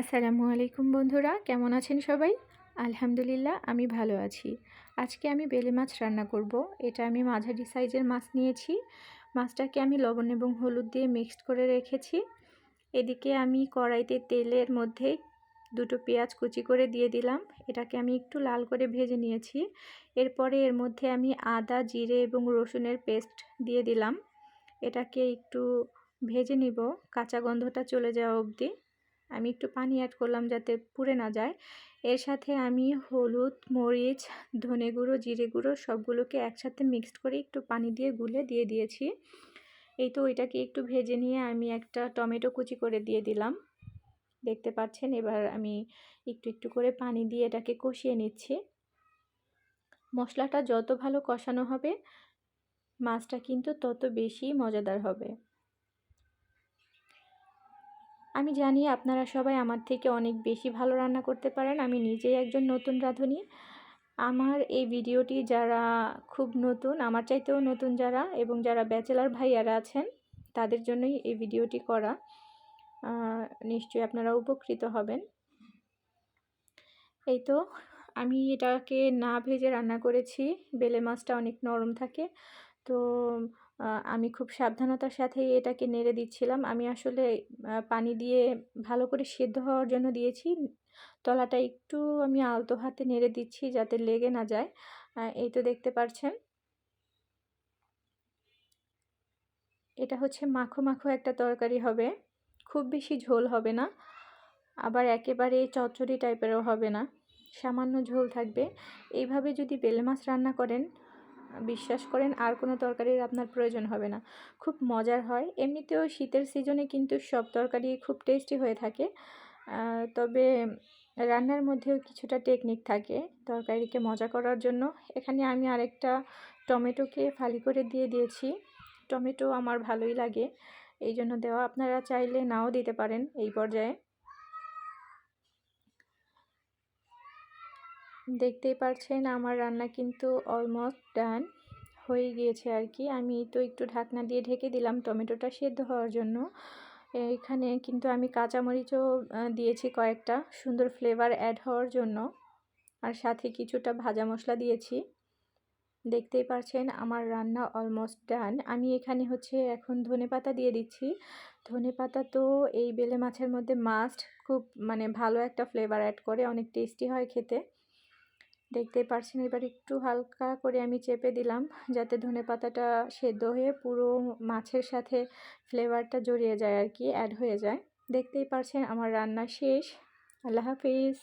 আসসালামু আলাইকুম বন্ধুরা, কেমন আছেন সবাই? আলহামদুলিল্লাহ, আমি ভালো আছি। আজকে আমি বেলে মাছ রান্না করব। এটা আমি মাঝারি সাইজের মাছ নিয়েছি। মাছটাকে আমি লবণ এবং হলুদ দিয়ে মিক্সড করে রেখেছি। এদিকে আমি কড়াইতে তেলের মধ্যে দুটো পেঁয়াজ কুচি করে দিয়ে দিলাম। এটাকে আমি একটু লাল করে ভেজে নিয়েছি। এরপরে এর মধ্যে আমি আদা, জিরে এবং রসুনের পেস্ট দিয়ে দিলাম। এটাকে একটু ভেজে নিব। কাঁচা গন্ধটা চলে যাওয়া অবধি। আমি একটু পানি অ্যাড করলাম যাতে পুড়ে না যায়। এর সাথে আমি হলুদ, মরিচ, ধনে গুঁড়ো, জিরে গুঁড়ো সবগুলোকে একসাথে মিক্সড করে একটু পানি দিয়ে গুলে দিয়ে দিয়েছি। এই তো ওইটাকে একটু ভেজে নিয়ে আমি একটা টমেটো কুচি করে দিয়ে দিলাম। দেখতে পাচ্ছেন, এবার আমি একটু একটু করে পানি দিয়ে এটাকে কষিয়ে নিচ্ছি। মশলাটা যত ভালো কষানো হবে, মাছটা কিন্তু তত বেশি মজাদার হবে। আমি জানি আপনারা সবাই আমার থেকে অনেক বেশি ভালো রান্না করতে পারেন। আমি নিজেই একজন নতুন রাঁধুনি। আমার এই ভিডিওটি যারা খুব নতুন, আমার চাইতেও নতুন যারা এবং যারা ব্যাচেলার ভাইয়ারা আছেন, তাদের জন্যই এই ভিডিওটি করা। নিশ্চয়ই আপনারা উপকৃত হবেন। এই তো, আমি এটাকে না ভেজে রান্না করেছি। বেলে মাছটা অনেক নরম থাকে। তো আমি খুব সাবধানতার সাথে এটাকে নেড়ে দিচ্ছিলাম। আমি আসলে পানি দিয়ে ভালো করে সেদ্ধ হওয়ার জন্য দিয়েছি। তলাটা একটু আমি আলতো হাতে নেড়ে দিচ্ছি যাতে লেগে না যায়। এই তো দেখতে পাচ্ছেন এটা হচ্ছে মাখো মাখো একটা তরকারি হবে। খুব বেশি ঝোল হবে না। আবার একেবারে চচ্চড়ি টাইপেরও হবে না। সামান্য ঝোল থাকবে। এইভাবে যদি বেলে মাছ রান্না করেন বিশ্বাস করেন, আর কোনো তরকারির আপনার প্রয়োজন হবে না। খুব মজার হয়। এমনিতেও শীতের সিজনে কিন্তু সব তরকারি খুব টেস্টি হয়ে থাকে। তবে রান্নার মধ্যেও কিছুটা টেকনিক থাকে তরকারিকে মজা করার জন্য। এখানে আমি আরেকটা টমেটোকে ফালি করে দিয়ে দিয়েছি। টমেটো আমার ভালোই লাগে। এই জন্য দেওয়া আপনারা চাইলে নাও দিতে পারেন এই পর্যায়ে। দেখতেই পারছেন আমার রান্না কিন্তু অলমোস্ট ডান হয়ে গিয়েছে আর কি। আমি তো একটু ঢাকনা দিয়ে ঢেকে দিলাম টমেটোটা সেদ্ধ হওয়ার জন্য। এখানে কিন্তু আমি কাঁচামরিচও দিয়েছি কয়েকটা সুন্দর ফ্লেভার অ্যাড হওয়ার জন্য। আর সাথে কিছুটা ভাজা মশলা দিয়েছি। দেখতেই পারছেন আমার রান্না অলমোস্ট ডান আমি এখানে হচ্ছে এখন ধনে পাতা দিয়ে দিচ্ছি। ধনে পাতা তো এই বেলে মাছের মধ্যে মাস্ট খুব মানে ভালো একটা ফ্লেভার অ্যাড করে, অনেক টেস্টি হয় খেতে। দেখতেই পারছেন, এবার একটু হালকা করে আমি চেপে দিলাম যাতে ধনে পাতাটা সেদ্ধ হয়ে পুরো মাছের সাথে ফ্লেভারটা জড়িয়ে যায় আর কি অ্যাড হয়ে যায়। দেখতেই পারছেন আমার রান্না শেষ। আল্লাহ হাফিজ।